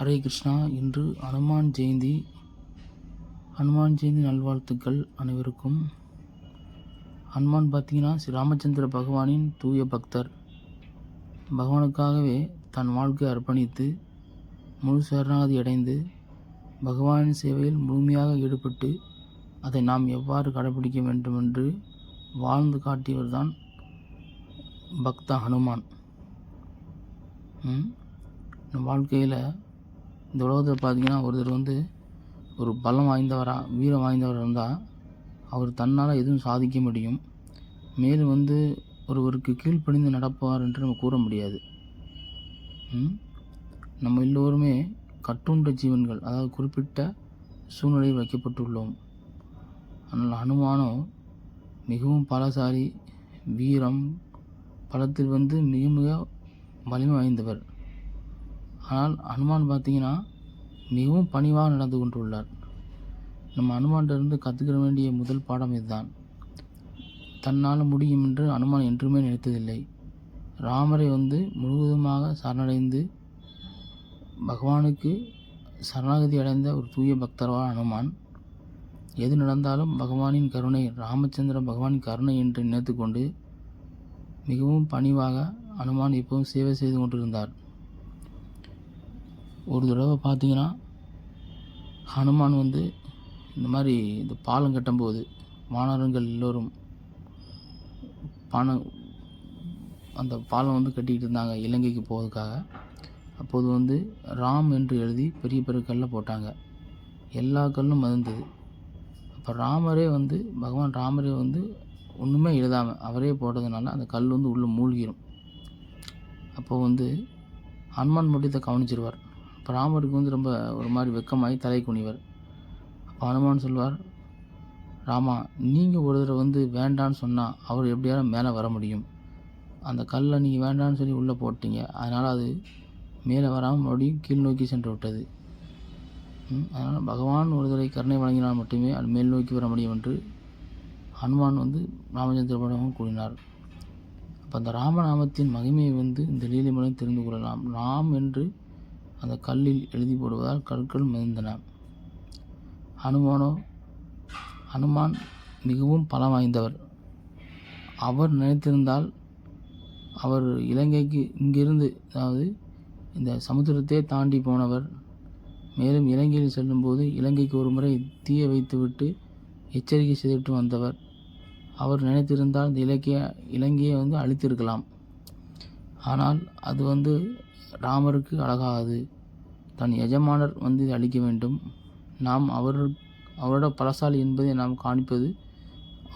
ஹரே கிருஷ்ணா. இன்று ஹனுமான் ஜெயந்தி ஹனுமான் ஜெயந்தி நல்வாழ்த்துக்கள் அனைவருக்கும். ஹனுமான் பார்த்தீங்கன்னா ஸ்ரீ ராமச்சந்திர பகவானின் தூய பக்தர். பகவானுக்காகவே தன் வாழ்க்கை அர்ப்பணித்து முழு சரணாகதி அடைந்து பகவானின் சேவையில் முழுமையாக ஈடுபட்டு அதை நாம் எவ்வாறு கடைபிடிக்க வேண்டும் என்று வாழ்ந்து காட்டியவர்தான் பக்த ஹனுமான். ம்? வாழ்க்கையில் இந்த உலகத்தில் பார்த்தீங்கன்னா ஒருத்தர் வந்து ஒரு பலம் வாய்ந்தவராக வீரம் வாய்ந்தவராக இருந்தால் அவர் தன்னால் எதுவும் சாதிக்க முடியும். மேலும் வந்து ஒருவருக்கு கீழ்ப்பணிந்து நடப்பார் என்று நம்ம கூற முடியாது. நம்ம எல்லோருமே கட்டுண்ட ஜீவன்கள் அதாவது குறிப்பிட்ட சூழ்நிலையில் வைக்கப்பட்டுள்ளோம். ஆனால் அனுமானம் மிகவும் பலசாரி வீரம் பலத்தில் வந்து மிக மிக வலிமை வாய்ந்தவர். ஆனால் அனுமான் பார்த்தீங்கன்னா மிகவும் பணிவாக நடந்து கொண்டுள்ளார். நம்ம அனுமான்கிட்ட கற்றுக்கிற வேண்டிய முதல் பாடம் இதுதான். தன்னால் முடியும் என்று அனுமான் என்றுமே நினைத்ததில்லை. ராமரை வந்து முழுவதுமாக சரணடைந்து பகவானுக்கு சரணாகதி அடைந்த ஒரு தூய பக்தரான அனுமான் எது நடந்தாலும் பகவானின் கருணை ராமச்சந்திர பகவானின் கருணை என்று நினைத்துக்கொண்டு மிகவும் பணிவாக அனுமான் எப்போதும் சேவை செய்து கொண்டிருந்தார். ஒரு தடவை பார்த்தீங்கன்னா ஹனுமான் வந்து இந்த மாதிரி இந்த பாலம் கட்டும்போது வானரங்கள் எல்லோரும் பணம் அந்த பாலம் வந்து கட்டிக்கிட்டு இருந்தாங்க இலங்கைக்கு போவதுக்காக. அப்போது வந்து ராம் என்று எழுதி பெரிய பெரிய கல்லை போட்டாங்க. எல்லா கல்லும் மறந்தது அப்போ ராமரே வந்து பகவான் ராமரே வந்து ஒன்றுமே எழுதாமல் அவரே போட்டதுனால அந்த கல் வந்து உள்ளே மூழ்கிடும் அப்போது வந்து ஹனுமான் மட்டும் இதை கவனிச்சிருவார். அப்போ ராமருக்கு வந்து ரொம்ப ஒரு மாதிரி வெக்கமாகி தலை குனிவர். அப்போ ஹனுமான் சொல்வார் ராமா நீங்கள் ஒரு தடவை வந்து வேண்டான்னு சொன்னால் அவர் எப்படியாவது மேலே வர முடியும். அந்த கல்லை நீங்கள் வேண்டான்னு சொல்லி உள்ளே போட்டீங்க. அதனால் அது மேலே வராமல் மறுபடியும் கீழ் நோக்கி சென்று விட்டது. அதனால் பகவான் ஒரு தடவை கருணை வழங்கினால் மட்டுமே அது மேல் நோக்கி வர முடியும் என்று ஹனுமான் வந்து ராமச்சந்திர கூறினார். அப்போ அந்த ராமநாமத்தின் மகிமையை வந்து இந்த லீலை மூலம் தெரிந்து கொள்ளலாம். ராம் என்று அந்த கல்லில் எழுதி போடுவதால் கற்கள் மிதந்தன. ஹனுமானோ ஹனுமான் மிகவும் பலம் வாய்ந்தவர். அவர் நினைத்திருந்தால் அவர் இலங்கைக்கு இங்கிருந்து அதாவது இந்த சமுத்திரத்தை தாண்டி போனவர். மேலும் இலங்கையில் செல்லும்போது இலங்கைக்கு ஒரு முறை தீய வைத்துவிட்டு எச்சரிக்கை செய்துவிட்டு வந்தவர். அவர் நினைத்திருந்தால் இந்த இலக்கிய இலங்கையை வந்து அழித்திருக்கலாம். ஆனால் அது வந்து ராமருக்கு அழகாது. தன் எஜமானர் வந்து இதை அழிக்க வேண்டும். நாம் அவர் அவரோட பலசாலி என்பதை நாம் காணிப்பது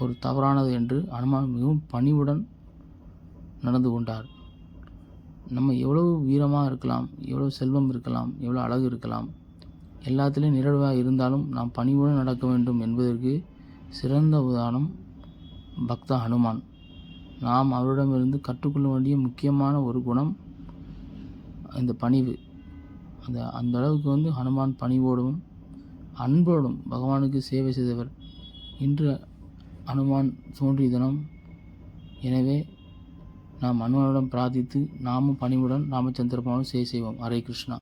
ஒரு தவறானது என்று அனுமான் மிகவும் பணிவுடன் நடந்து கொண்டார். நம்ம எவ்வளவு வீரமாக இருக்கலாம் எவ்வளோ செல்வம் இருக்கலாம் எவ்வளோ அழகு இருக்கலாம். எல்லாத்துலேயும் நிரழ்வாக இருந்தாலும் நாம் பணிவுடன் நடக்க வேண்டும் என்பதற்கு சிறந்த உதாரணம் பக்த ஹனுமான். நாம் அவரிடமிருந்து கற்றுக்கொள்ள வேண்டிய முக்கியமான ஒரு குணம் இந்த பணிவு. அந்த அந்த அளவுக்கு வந்து ஹனுமான் பணிவோடும் அன்போடும் பகவானுக்கு சேவை செய்தவர். இன்று ஹனுமான் தோன்றிய தினம் எனவே நாம் அனுமனிடம் பிரார்த்தித்து நாமும் பணிவுடன் ராமச்சந்திர சேவை செய்வோம். ஹரே கிருஷ்ணா.